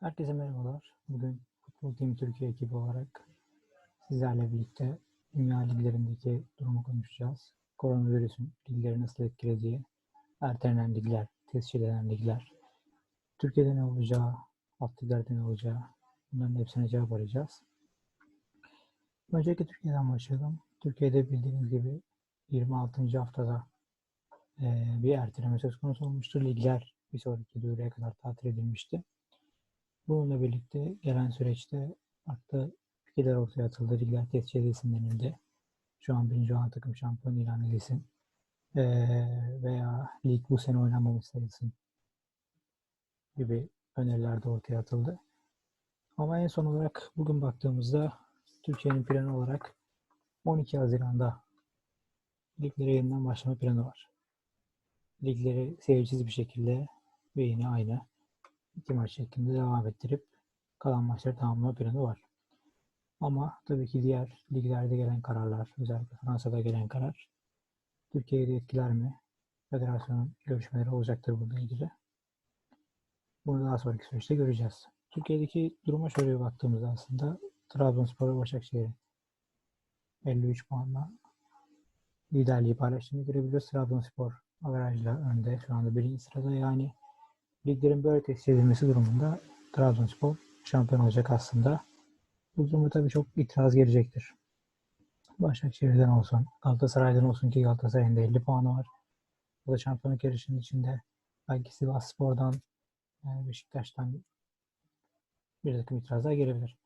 Herkese merhabalar. Bugün Futbol Team Türkiye ekibi olarak sizlerle birlikte dünya liglerindeki durumu konuşacağız. Koronavirüsün ligleri nasıl etkilediği, ertelenen ligler, tescil edilen ligler, Türkiye'de ne olacağı, alt liglerde ne olacağı bunların hepsine cevap arayacağız. Öncelikle Türkiye'den başlayalım. Türkiye'de bildiğiniz gibi 26. haftada bir erteleme söz konusu olmuştur. Ligler bir sonraki duyuruya kadar tatil edilmişti. Bununla birlikte gelen süreçte farklı fikirler ortaya atıldı. Ligler tescil edilsin denildi. Şu an birinci olan takım şampiyon ilan edilsin. Eee, veya lig bu sene oynanmamış sayılsın gibi öneriler de ortaya atıldı. Ama en son olarak bugün baktığımızda Türkiye'nin planı olarak 12 Haziran'da liglere yeniden başlama planı var. Ligleri seyircisiz bir şekilde ve yine aynı iki maç şeklinde devam ettirip kalan maçları tamamlama planı var. Ama tabii ki diğer liglerde gelen kararlar, özellikle Fransa'da gelen karar Türkiye'yi de etkiler mi? Federasyonun görüşmeleri olacaktır bununla ilgili. Bunu daha sonraki süreçte göreceğiz. Türkiye'deki duruma şöyle bir baktığımızda aslında Trabzonspor ve Başakşehir'in 53 puanla liderliği paylaştığını görebiliyoruz. Trabzonspor averajla önde. Şu anda birinci sırada yani liglerin böyle tescil edilmesi durumunda Trabzonspor şampiyon olacak aslında. Bu durumda tabii çok itiraz gelecektir. Başakşehir'den olsun, Galatasaray'dan olsun ki Galatasaray'ın da 50 puanı var. O da şampiyonluk yarışının içinde. Belki Sivasspor'dan, yani Beşiktaş'tan bir takım itirazlar gelebilir.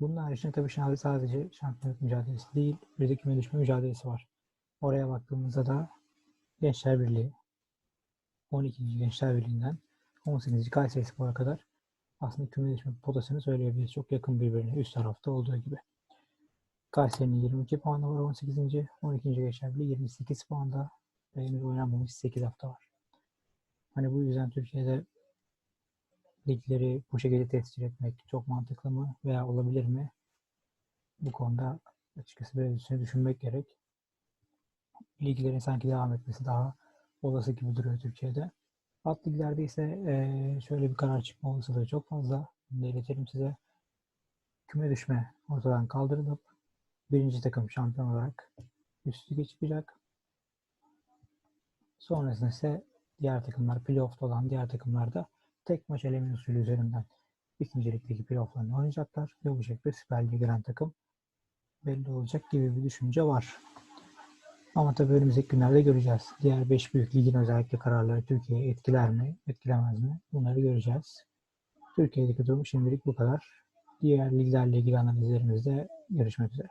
Bunun haricinde tabii sadece şampiyonluk mücadelesi değil, bir de küme mücadelesi var. Oraya baktığımızda da Gençler Birliği, 12. Gençler Birliği'nden 18. Kayseri Spor'a kadar aslında küme düşme potasını söyleyebiliriz. Çok yakın birbirine üst tarafta olduğu gibi. Kayseri'nin 22 puanı var 18. 12. Gençler Birliği 28 puanda ve henüz oynanmamış 8 hafta var. Hani bu yüzden Türkiye'de ligleri bu şekilde tescil etmek çok mantıklı mı veya olabilir mi? Bu konuda açıkçası biraz üstüne düşünmek gerek. Liglerin sanki devam etmesi daha olası gibi duruyor Türkiye'de. Alt liglerde ise eee, şöyle bir karar çıkma olasılığı çok fazla. Bunu da iletelim size. Küme düşme ortadan kaldırılıp birinci takım şampiyon olarak üst lige çıkacak. Sonrasında ise diğer takımlar playoff'ta olan diğer takımlar da tek maç eleme usulü üzerinden ikinci ligdeki playoff'larını oynayacaklar ve bu şekilde Süper Lig'e giren takım belli olacak gibi bir düşünce var. Ama tabii önümüzdeki günlerde göreceğiz. Diğer 5 büyük ligin özellikle kararları Türkiye'yi etkiler mi, etkilemez mi? Bunları göreceğiz. Türkiye'deki durum şimdilik bu kadar. Diğer liglerle ilgili analizlerimizde görüşmek üzere.